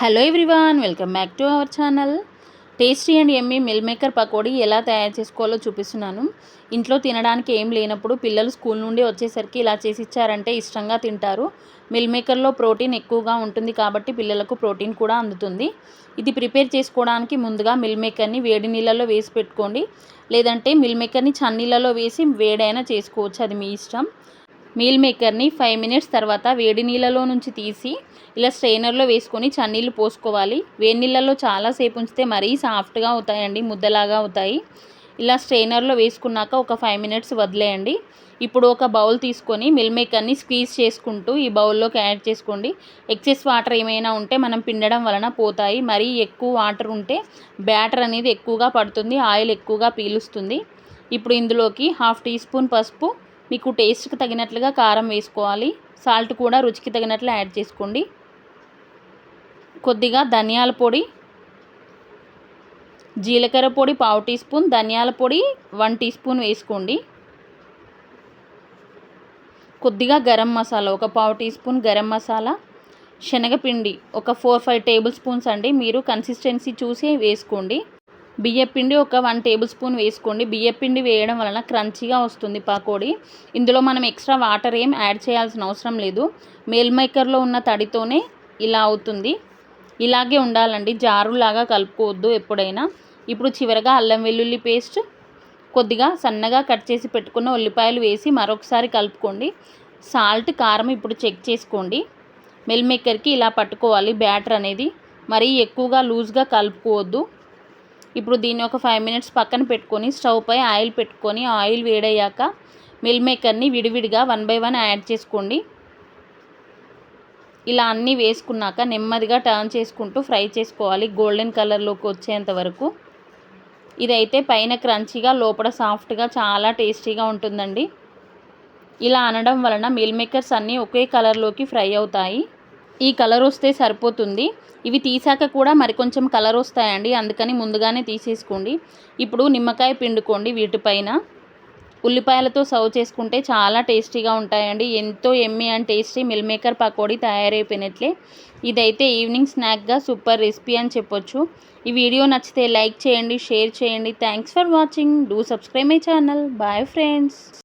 Hello everyone welcome back to our channel. Tasty and yummy meal maker pakodi ఎలా తయారు చేసుకోవాలో చూపిస్తున్నాను. ఇంట్లో తినడానికి ఏం లేనప్పుడు పిల్లలు స్కూల్ నుండి వచ్చేసరికి ఇలా చేసి ఇచ్చారంటే ఇష్టంగా తింటారు. మిల్ మేకర్లో ప్రోటీన్ ఎక్కువగా ఉంటుంది కాబట్టి పిల్లలకు ప్రోటీన్ కూడా అందుతుంది. ఇది ప్రిపేర్ చేసుకోవడానికి ముందుగా మిల్ మేకర్ని వేడి నీళ్ళలో వేసి పెట్టుకోండి. లేదంటే మిల్ మేకర్ని చన్నీళ్ళలో వేసి వేడైనా చేసుకోవచ్చు అది మీ ఇష్టం. మీల్ మేకర్ని ఫైవ్ మినిట్స్ తర్వాత వేడి నీళ్ళలో నుంచి తీసి ఇలా స్ట్రైనర్లో వేసుకొని చన్నీళ్ళు పోసుకోవాలి. వేడి నీళ్ళలో చాలాసేపు ఉంచితే మరీ సాఫ్ట్గా అవుతాయండి ముద్దలాగా అవుతాయి. ఇలా స్ట్రైనర్లో వేసుకున్నాక ఒక ఫైవ్ మినిట్స్ వదిలేయండి. ఇప్పుడు ఒక బౌల్ తీసుకొని మిల్ మేకర్ని స్క్వీజ్ చేసుకుంటూ ఈ బౌల్లోకి యాడ్ చేసుకోండి. ఎక్సెస్ వాటర్ ఏమైనా ఉంటే మనం పిండడం వలన పోతాయి. మరీ ఎక్కువ వాటర్ ఉంటే బ్యాటర్ అనేది ఎక్కువగా పడుతుంది ఆయిల్ ఎక్కువగా పీలుస్తుంది. ఇప్పుడు ఇందులోకి హాఫ్ టీ స్పూన్ పసుపు మీకు టేస్ట్కి తగినట్లుగా కారం వేసుకోవాలి. సాల్ట్ కూడా రుచికి తగినట్లు యాడ్ చేసుకోండి. కొద్దిగా ధనియాల పొడి జీలకర్ర పొడి పావు టీ స్పూన్ ధనియాల పొడి వన్ టీ స్పూన్ వేసుకోండి. కొద్దిగా గరం మసాలా ఒక పావు టీ స్పూన్ గరం మసాలా శనగపిండి ఒక ఫోర్ ఫైవ్ టేబుల్ స్పూన్స్ అండి. మీరు కన్సిస్టెన్సీ చూసి వేసుకోండి. బియ్యపిండి ఒక వన్ టేబుల్ స్పూన్ వేసుకోండి. బియ్యపిండి వేయడం వలన క్రంచీగా వస్తుంది పకోడీ. ఇందులో మనం ఎక్స్ట్రా వాటర్ ఏం యాడ్ చేయాల్సిన అవసరం లేదు. మేల్ మేకర్లో ఉన్న తడితోనే ఇలా అవుతుంది. ఇలాగే ఉండాలండి. జారులాగా కలుపుకోవద్దు ఎప్పుడైనా. ఇప్పుడు చివరగా అల్లం వెల్లుల్లి పేస్ట్ కొద్దిగా సన్నగా కట్ చేసి పెట్టుకున్న ఉల్లిపాయలు వేసి మరొకసారి కలుపుకోండి. సాల్ట్ కారం ఇప్పుడు చెక్ చేసుకోండి. మెల్ మేకర్కి ఇలా పట్టుకోవాలి. బ్యాటర్ అనేది మరీ ఎక్కువగా లూజ్గా కలుపుకోవద్దు. ఇప్పుడు దీన్ని ఒక ఫైవ్ మినిట్స్ పక్కన పెట్టుకొని స్టవ్ పై ఆయిల్ పెట్టుకొని ఆయిల్ వేడయ్యాక మిల్ మేకర్ని విడివిడిగా వన్ బై వన్ యాడ్ చేసుకోండి. ఇలా అన్నీ వేసుకున్నాక నెమ్మదిగా టర్న్ చేసుకుంటూ ఫ్రై చేసుకోవాలి. గోల్డెన్ కలర్లోకి వచ్చేంత వరకు. ఇదైతే పైన క్రంచీగా లోపల సాఫ్ట్గా చాలా టేస్టీగా ఉంటుందండి. ఇలా అనడం వలన మిల్ మేకర్స్ అన్నీ ఒకే కలర్లోకి ఫ్రై అవుతాయి. ఈ కలర్ వస్తే సరిపోతుంది. ఇవి తీసాక కూడా మరికొంచెం కలర్ వస్తాయండి. అందుకని ముందుగానే తీసేసుకోండి. ఇప్పుడు నిమ్మకాయ పిండుకోండి వీటిపైన. ఉల్లిపాయలతో సర్వ్ చేసుకుంటే చాలా టేస్టీగా ఉంటాయండి. ఎంతో yummy and tasty meal maker pakodi తయారైపోయినట్లే. ఇదైతే ఈవినింగ్ స్నాక్గా సూపర్ రెసిపీ అని చెప్పొచ్చు. ఈ వీడియో నచ్చితే లైక్ చేయండి షేర్ చేయండి. Thanks for watching. Do subscribe my channel. Bye friends.